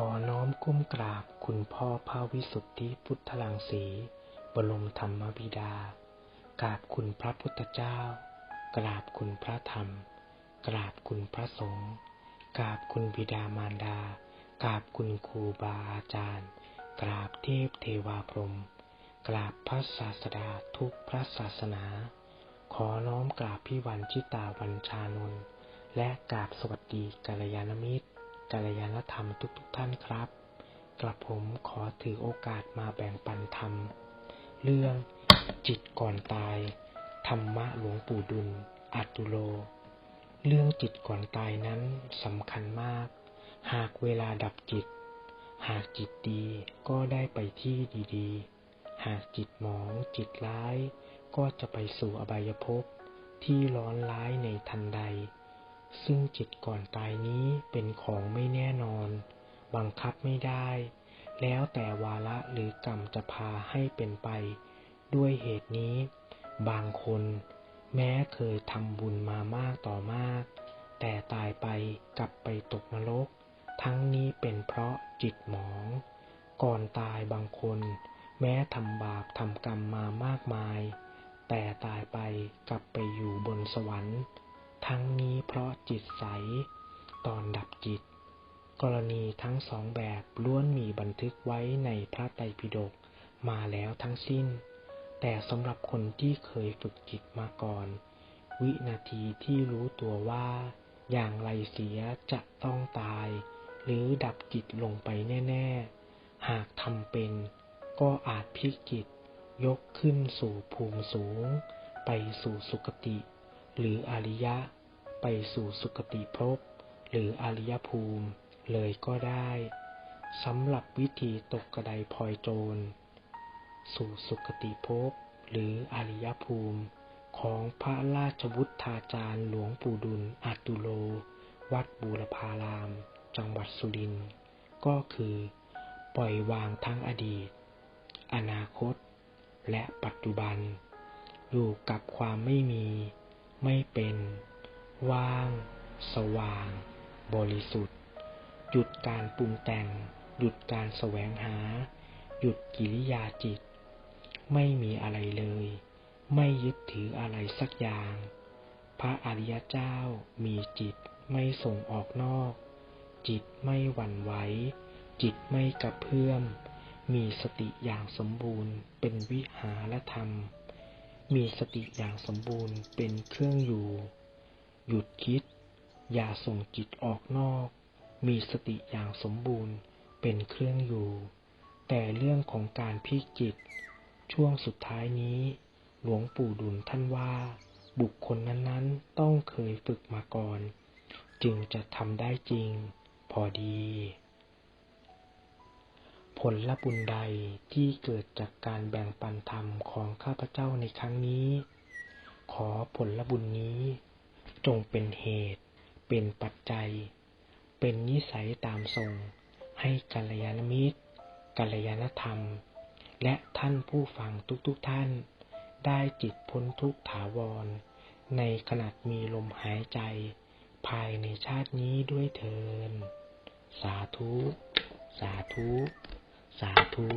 ขอน้อมก้มกราบคุณพ่อพระวิสุทธิพุทธลังสี บรมธรรมบิดา กราบคุณพระพุทธเจ้า กราบคุณพระธรรม กราบคุณพระสงฆ์กราบคุณบิดามารดา กราบคุณครูบาอาจารย์ กราบเทพเทวาพรหมกราบพระศาสดาทุกพระศาสนา ขอน้อมกราบพี่วันชิตาวัญชานนท์และกราบสวัสดีกัลยาณมิตร กัลยาณธรรมทุกๆทท่านครับ กระผมขอถือโอกาสมาแบ่งปันธรรม เรื่องจิตก่อนตาย ธรรมะหลวงปู่ดุลอัตุโล เรื่องจิตก่อนตายนั้นสำคัญมาก หากเวลาดับจิต หากจิตดีก็ได้ไปที่ดีๆ หากจิตหมองจิตร้าย ก็จะไปสู่อบายภพที่ร้อนร้ายในทันใด ซึ่งจิตก่อนตายนี้เป็นของไม่แน่นอน บังคับไม่ได้ แล้วแต่วาระหรือกรรมจะพาให้เป็นไป ด้วยเหตุนี้ บางคน แม้เคยทำบุญมามากต่อมาก แต่ตายไปกลับไปตกนรก ทั้งนี้เป็นเพราะจิตหมอง ก่อนตายบางคน แม้ทำบาปทำกรรมมามากมาย แต่ตายไปกลับไปอยู่บนสวรรค์ ทั้งนี้เพราะจิตใส ตอนดับจิต กรณีทั้งสองแบบล้วนมีบันทึกไว้ในพระไตรปิฎกมาแล้วทั้งสิ้น แต่สำหรับคนที่เคยฝึกจิตมาก่อน วินาทีที่รู้ตัวว่า อย่างไรเสียจะต้องตาย หรือดับจิตลงไปแน่ ๆ หากทำเป็น ก็อาจพลิกจิตยกขึ้นสู่ภูมิสูง ไปสู่สุคติ หรืออริยะ ไปสู่สุคติภพ หรืออริยภูมิเลยก็ได้สำหรับวิธีตกกระไดพลอยโจร สู่สุคติภพ หรืออริยภูมิ ของพระราชวุฒาจารย์หลวงปู่ดุลอัตุโล วัดบูรพาราม จังหวัดสุรินทร์ก็คือ ปล่อยวางทั้งอดีต อนาคต และปัจจุบัน อยู่กับความไม่มี ไม่เป็น ว่าง สว่าง บริสุทธิ์ หยุดการปรุงแต่ง หยุดการแสวงหา หยุดกิริยาจิต ไม่มีอะไรเลย ไม่ยึดถืออะไรสักอย่าง พระอริยเจ้ามีจิตไม่ส่งออกนอก จิตไม่หวั่นไหว จิตไม่กระเพื่อม มีสติอย่างสมบูรณ์เป็นวิหารธรรม มีสติอย่างสมบูรณ์เป็นเครื่องอยู่ หยุดคิด อย่าส่งจิตออกนอก มีสติอย่างสมบูรณ์เป็นเครื่องอยู่ แต่เรื่องของการพิกจิต ช่วงสุดท้ายนี้ หลวงปู่ดุลท่านว่า บุคคลนั้นๆต้องเคยฝึกมาก่อน จึงจะทำได้จริง พอดี ผลละบุญใดที่เกิดจากการแบ่งปันธรรมของข้าพเจ้าในครั้งนี้ ขอผลละบุญนี้ จงเป็นเหตุ เป็นปัจจัย เป็นนิสัยตามทรง ให้กัลยาณมิตร กัลยาณธรรม และท่านผู้ฟังทุกๆทท่าน ได้จิตพ้นทุกข์ถาวร ในขณะมีลมหายใจ ภายในชาตินี้ด้วยเทิน สาธุ สาธุ สาธุ